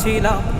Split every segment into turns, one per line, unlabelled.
ছিলাম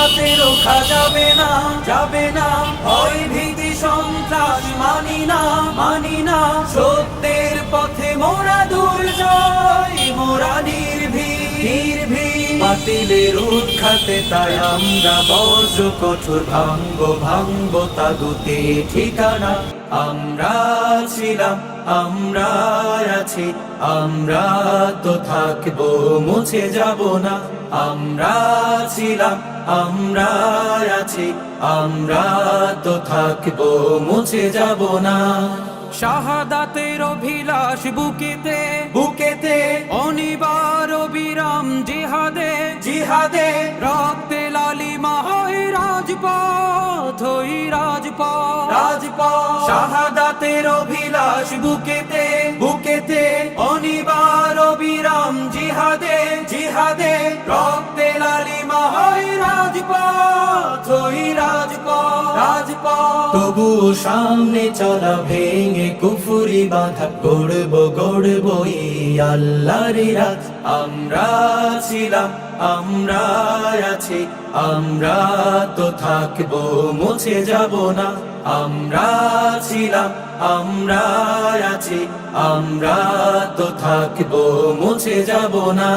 আঘাতে রোখা যাবে না যাবে না। ভয় ভীতি সন্ত্রাস মানি না মানি না। সত্যের পথে মোরা দুর্জয়, মোরা নির্ভীক বাতিলের উৎখাতে তাই আমরা বজ্র কঠোর ভাঙ্গ ভাঙ্গ তাগুতে ঠিকানা। আমরা ছিলাম আমরা আছি আমরা তো থাকব মুছে যাব না। আমরা ছিলাম আমরা আছি আমরা তো থাকব মুছে যাব না। শাহাদাতের অভিলাষ বুকেতে বুকেতে অনিবার বিরাম জিহাদে জিহাদে রক্তে রাজপথ ওই রাজপথ। রাজপথ। শাহাদাতের অভিলাষ বুকেতে বুকেতে অনিবার বিরাম জিহাদে জিহাদে। রক্তে লালিমা হয় রাজপথ ওই রাজপথ রাজপথ। তবু সামনে চলা ভেঙে কুফুরি বাধা গড়ব গড়ব আল্লাহর আমরা ছিলাম আমরা আছি, আমরা তো থাকব, মুছে যাব না। আমরা ছিলাম আমরা আছি, আমরা তো থাকব, মুছে যাব না।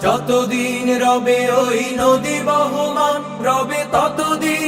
যতদিন রবে ওই নদী বহমান, রবে ততদিন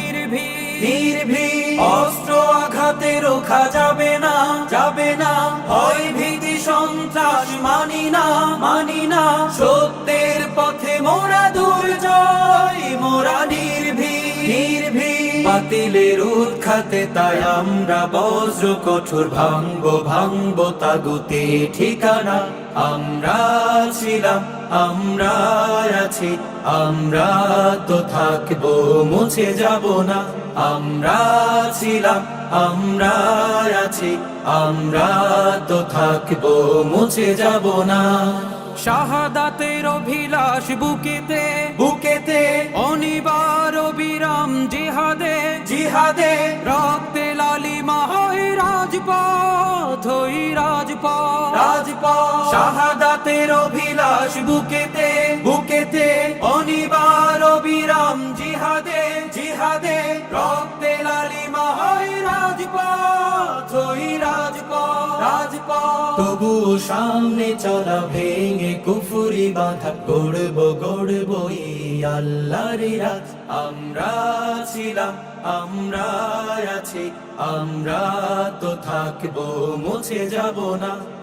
নির্ভীক। অস্ত্র আঘাতে রোখা যাবে না যাবে না। ভয় ভীতি সন্ত্রাস মানি না মানি না। সত্যের পথে মোরা দুর্জয়, মোরা নির্ভীক। নির্ভীক। বাতিলের উৎখাতে তাই আমরা বজ্র কঠোর ভাঙ্গ ভাঙ্গ তাগুতে ঠিকানা। আমরা ছিলাম আমরা আছি আমরা তো থাকব মুছে যাব না। আমরা ছিলাম আমরা আছি আমরা তো থাকব মুছে যাব না। শাহাদাতের অভিলাষ বুকেতে বুকেতে অনিবার বিরাম জিহাদে জিহাদে রক্তে লালিমা লালিমা হয় রাজপথ ওই রাজপথ। শাহাদাতের অভিলাষ বুকেতে বুকেতে, অনিবার অবিরাম জিহাদে জিহাদে, রক্তে তবু সামনে চলা ভেঙে কুফুরি বাধা গড়ব গড়ব আল্লাহর রাজ। আমরা ছিলাম আমরা আছি, আমরা তো থাকব, মুছে যাব না।